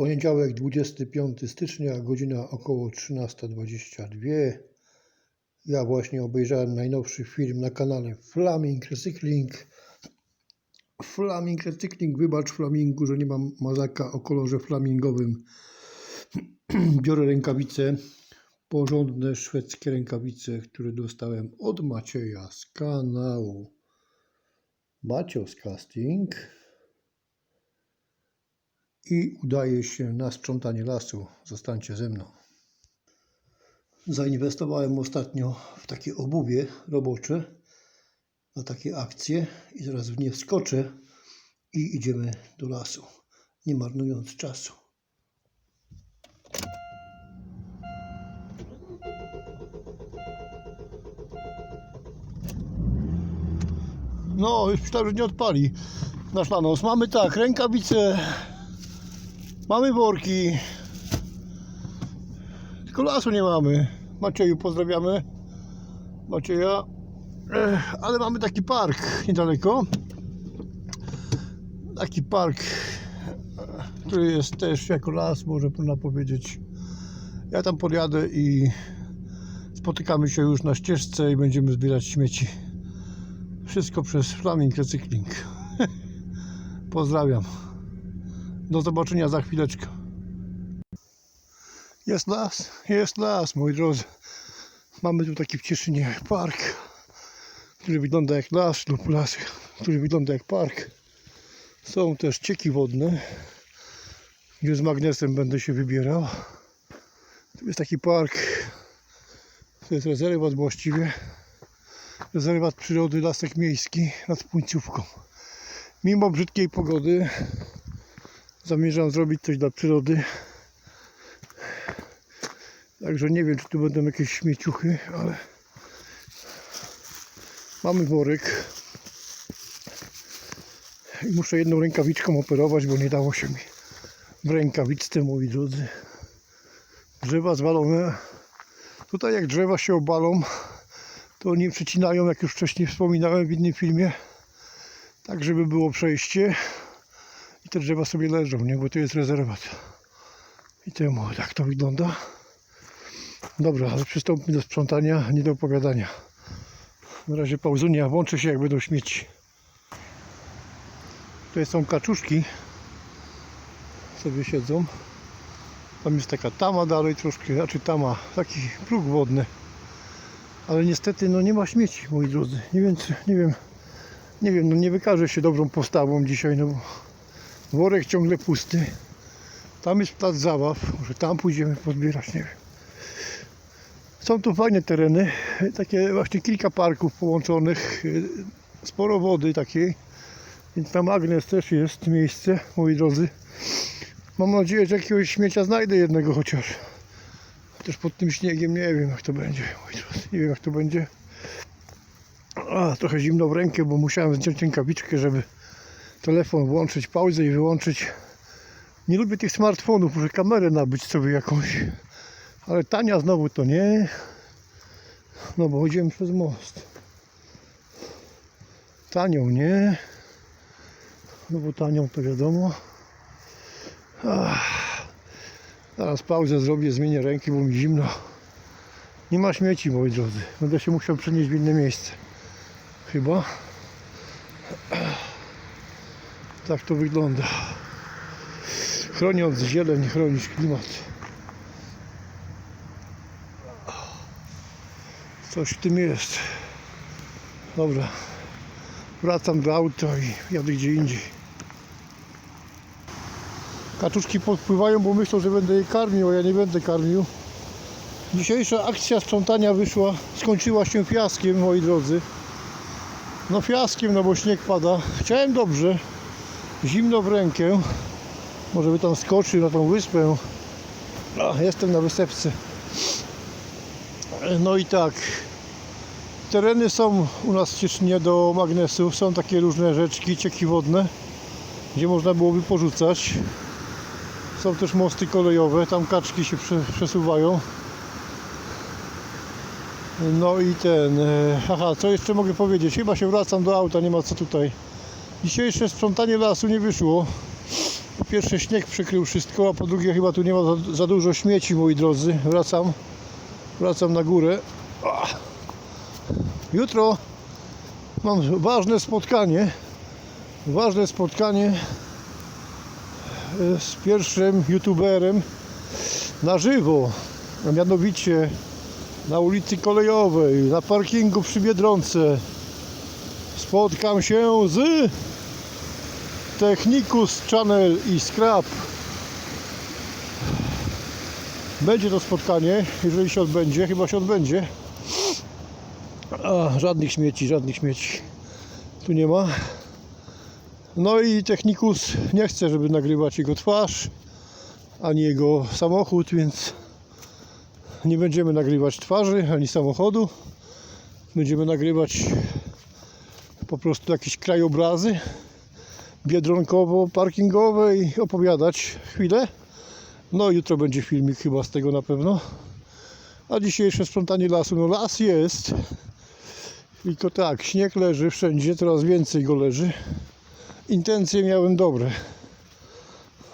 Poniedziałek 25 stycznia, godzina około 13.22. Ja właśnie obejrzałem najnowszy film na kanale Flaming Recykling. Flaming Recykling, wybacz Flamingu, że nie mam mazaka o kolorze flamingowym. Biorę rękawice, porządne szwedzkie rękawice, które dostałem od Macieja z kanału Macios Casting i udaje się na sprzątanie lasu. Zostańcie ze mną. Zainwestowałem ostatnio w takie obuwie robocze na takie akcje i zaraz w nie wskoczę i idziemy do lasu, nie marnując czasu. No, już myślałem, że nie odpali nasz lanos. Mamy tak, rękawice, mamy worki, tylko lasu nie mamy. Macieju pozdrawiamy. Macieja. Ale mamy taki park niedaleko. Taki park, który jest też jako las, może można powiedzieć. Ja tam podjadę i spotykamy się już na ścieżce i będziemy zbierać śmieci. Wszystko przez Flaming Recykling. Pozdrawiam. Do zobaczenia za chwileczkę. Jest las, jest las, moi drodzy. Mamy tu taki w Cieszynie park, który wygląda jak las lub las, który wygląda jak park. Są też cieki wodne, gdzie z magnesem będę się wybierał. Tu jest taki park, to jest rezerwat właściwie. Rezerwat przyrody Lasek Miejski nad Puńcówką. Mimo brzydkiej pogody zamierzam zrobić coś dla przyrody. Także nie wiem, czy tu będą jakieś śmieciuchy, ale mamy worek. I muszę jedną rękawiczką operować, bo nie dało się mi w rękawiczce, moi drodzy. Drzewa zwalone. Tutaj jak drzewa się obalą, to nie przecinają, jak już wcześniej wspominałem w innym filmie. Tak, żeby było przejście. Te drzewa sobie leżą, nie? Bo to jest rezerwat. I temu tak to wygląda. Dobra, ale przystąpmy do sprzątania, nie do opowiadania. Na razie pauzunia, włączę się jak będą śmieci. Tutaj są kaczuszki. Sobie siedzą. Tam jest taka tama dalej troszkę, znaczy tama, taki próg wodny. Ale niestety no nie ma śmieci, moi drodzy. Nie wiem, nie wiem, nie wiem, no nie wykaże się dobrą postawą dzisiaj, no bo worek ciągle pusty. Tam jest plac zabaw, może tam pójdziemy pozbierać, nie wiem. Są tu fajne tereny, takie właśnie kilka parków połączonych, y, sporo wody takiej, więc tam Agnes też jest miejsce, moi drodzy. Mam nadzieję, że jakiegoś śmiecia znajdę jednego chociaż. Chociaż pod tym śniegiem nie wiem jak to będzie, moi drodzy, nie wiem jak to będzie. A, trochę zimno w rękę, bo musiałem zdjąć rękawiczkę, żeby telefon włączyć, pauzę i wyłączyć. Nie lubię tych smartfonów, muszę kamerę nabyć sobie jakąś. Ale tania znowu to nie. No bo chodzimy przez most. Tanią nie. No bo tanią to wiadomo. Ach. Zaraz pauzę zrobię, zmienię ręki, bo mi zimno. Nie ma śmieci, moi drodzy. Będę się musiał przenieść w inne miejsce. Chyba. Tak to wygląda. Chroniąc zieleń, chronisz klimat. Coś w tym jest. Dobra. Wracam do auta i jadę gdzie indziej. Kaczuszki podpływają, bo myślą, że będę je karmił, a ja nie będę karmił. Dzisiejsza akcja sprzątania wyszła, skończyła się fiaskiem, moi drodzy. No fiaskiem, no bo śnieg pada. Chciałem dobrze. Zimno w rękę. Może by tam skoczył na tą wyspę. A, jestem na wysepce. No i tak. Tereny są u nas w do magnesu. Są takie różne rzeczki, cieki wodne, gdzie można byłoby porzucać. Są też mosty kolejowe, tam kaczki się prze, przesuwają. No i ten. e, Aha, co jeszcze mogę powiedzieć? Chyba się wracam do auta, nie ma co tutaj. Dzisiejsze sprzątanie lasu nie wyszło. Po pierwsze śnieg przykrył wszystko, a po drugie chyba tu nie ma za, dużo śmieci, moi drodzy. Wracam, wracam na górę. Ach. Jutro mam ważne spotkanie. Ważne spotkanie e, z pierwszym youtuberem na żywo, a mianowicie na ulicy Kolejowej, na parkingu przy Biedronce. Spotkam się z Technicus Channel i Scrap. Będzie to spotkanie, jeżeli się odbędzie, chyba się odbędzie. A, żadnych śmieci, żadnych śmieci tu nie ma. No i Technicus nie chce, żeby nagrywać jego twarz, ani jego samochód, więc nie będziemy nagrywać twarzy, ani samochodu. Będziemy nagrywać po prostu jakieś krajobrazy biedronkowo-parkingowe i opowiadać chwilę. No jutro będzie filmik chyba z tego na pewno. A dzisiejsze sprzątanie lasu, no las jest. Tylko tak, śnieg leży wszędzie, coraz więcej go leży. Intencje miałem dobre.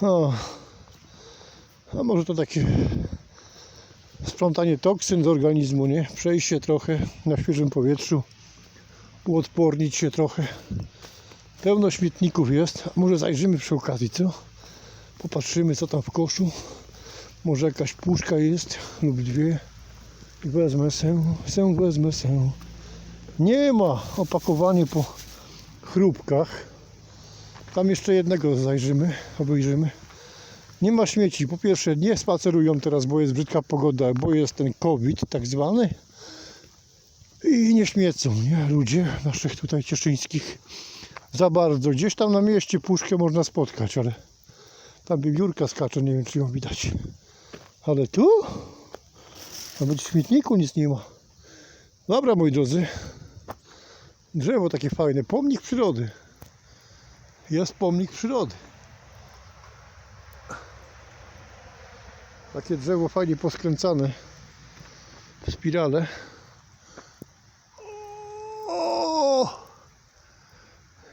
O. A może to takie sprzątanie toksyn z organizmu, nie? Przejście trochę na świeżym powietrzu, uodpornić się trochę. Pełno śmietników jest, może zajrzymy przy okazji, co? Popatrzymy co tam w koszu. Może jakaś puszka jest lub dwie. I wezmę się, się wezmę się. Nie ma opakowanie po chrupkach. Tam jeszcze jednego zajrzymy, obejrzymy. Nie ma śmieci. Po pierwsze, nie spacerują teraz, bo jest brzydka pogoda, bo jest ten COVID tak zwany. I nie śmiecą, nie? Ludzie naszych tutaj cieszyńskich za bardzo. Gdzieś tam na mieście puszkę można spotkać, ale tam wiewiórka skacze, nie wiem czy ją widać. Ale tu? Nawet w śmietniku nic nie ma. Dobra, moi drodzy. Drzewo takie fajne. Pomnik przyrody. Jest pomnik przyrody. Takie drzewo fajnie poskręcane w spirale. O!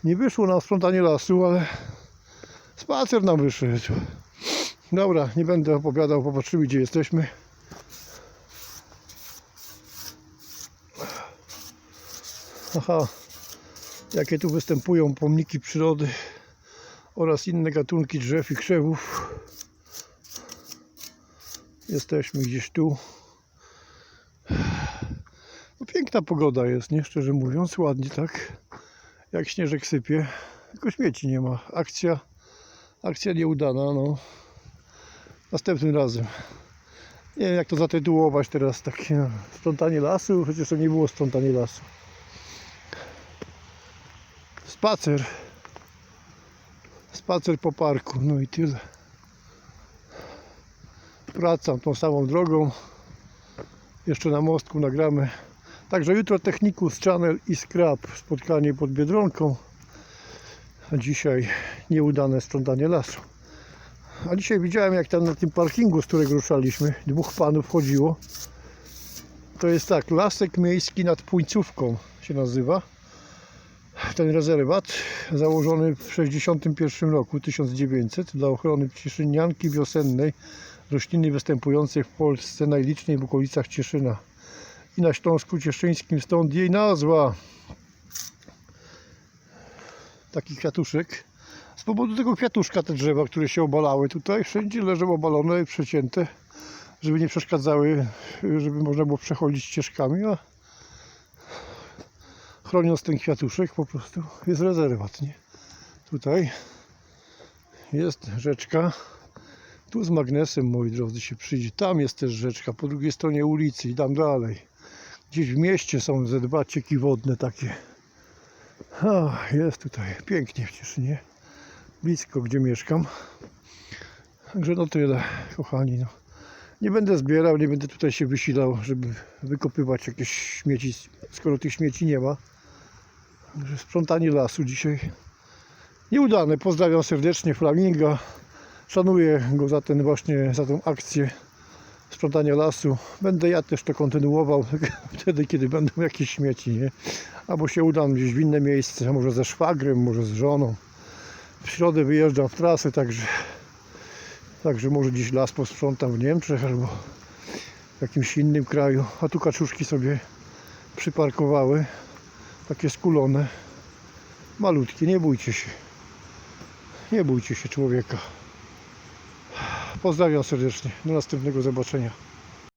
Nie wyszło nam sprzątanie lasu, ale spacer nam wyszedł. Dobra, nie będę opowiadał, popatrzymy gdzie jesteśmy. Aha, jakie tu występują pomniki przyrody oraz inne gatunki drzew i krzewów. Jesteśmy gdzieś tu. No, piękna pogoda jest, nie? Szczerze mówiąc, ładnie tak. Jak śnieżek sypie. Tylko śmieci nie ma. Akcja, akcja nieudana, no. Następnym razem. Nie wiem jak to zatytułować teraz, takie no, sprzątanie lasu, chociaż to nie było sprzątanie lasu. Spacer. Spacer po parku, no i tyle. Wracam tą samą drogą. Jeszcze na mostku nagramy. Także jutro Technicus Channel i Scrap. Spotkanie pod Biedronką. A dzisiaj nieudane sprzątanie lasu. A dzisiaj widziałem jak tam na tym parkingu, z którego ruszaliśmy, dwóch panów chodziło. To jest tak, Lasek Miejski nad Pójcówką się nazywa. Ten rezerwat założony w 61 roku, 1900 dla ochrony cieszynianki wiosennej, rośliny występującej w Polsce najliczniej w okolicach Cieszyna i na Śląsku Cieszyńskim, stąd jej nazwa. Taki kwiatuszek. Z powodu tego kwiatuszka te drzewa, które się obalały tutaj, wszędzie leżą obalone i przecięte, żeby nie przeszkadzały, żeby można było przechodzić ścieżkami, a chroniąc ten kwiatuszek po prostu jest rezerwat, nie? Tutaj jest rzeczka, tu z magnesem, moi drodzy, się przyjdzie. Tam jest też rzeczka, po drugiej stronie ulicy i tam dalej. Gdzieś w mieście są ze dwa cieki wodne takie. A, jest tutaj pięknie w Cieszynie. Blisko, gdzie mieszkam. Także no tyle, kochani. No. Nie będę zbierał, nie będę tutaj się wysilał, żeby wykopywać jakieś śmieci, skoro tych śmieci nie ma. Także sprzątanie lasu dzisiaj nieudane. Pozdrawiam serdecznie Flaminga. Szanuję go za ten właśnie, za tą akcję sprzątania lasu. Będę ja też to kontynuował wtedy, kiedy będą jakieś śmieci, nie? Albo się udam gdzieś w inne miejsce, może ze szwagrem, może z żoną. w środę wyjeżdżam w trasę, także także może dziś las posprzątam w Niemczech albo w jakimś innym kraju. A tu kaczuszki sobie przyparkowały. Takie skulone. Malutkie, nie bójcie się. Nie bójcie się człowieka. Pozdrawiam serdecznie. Do następnego zobaczenia.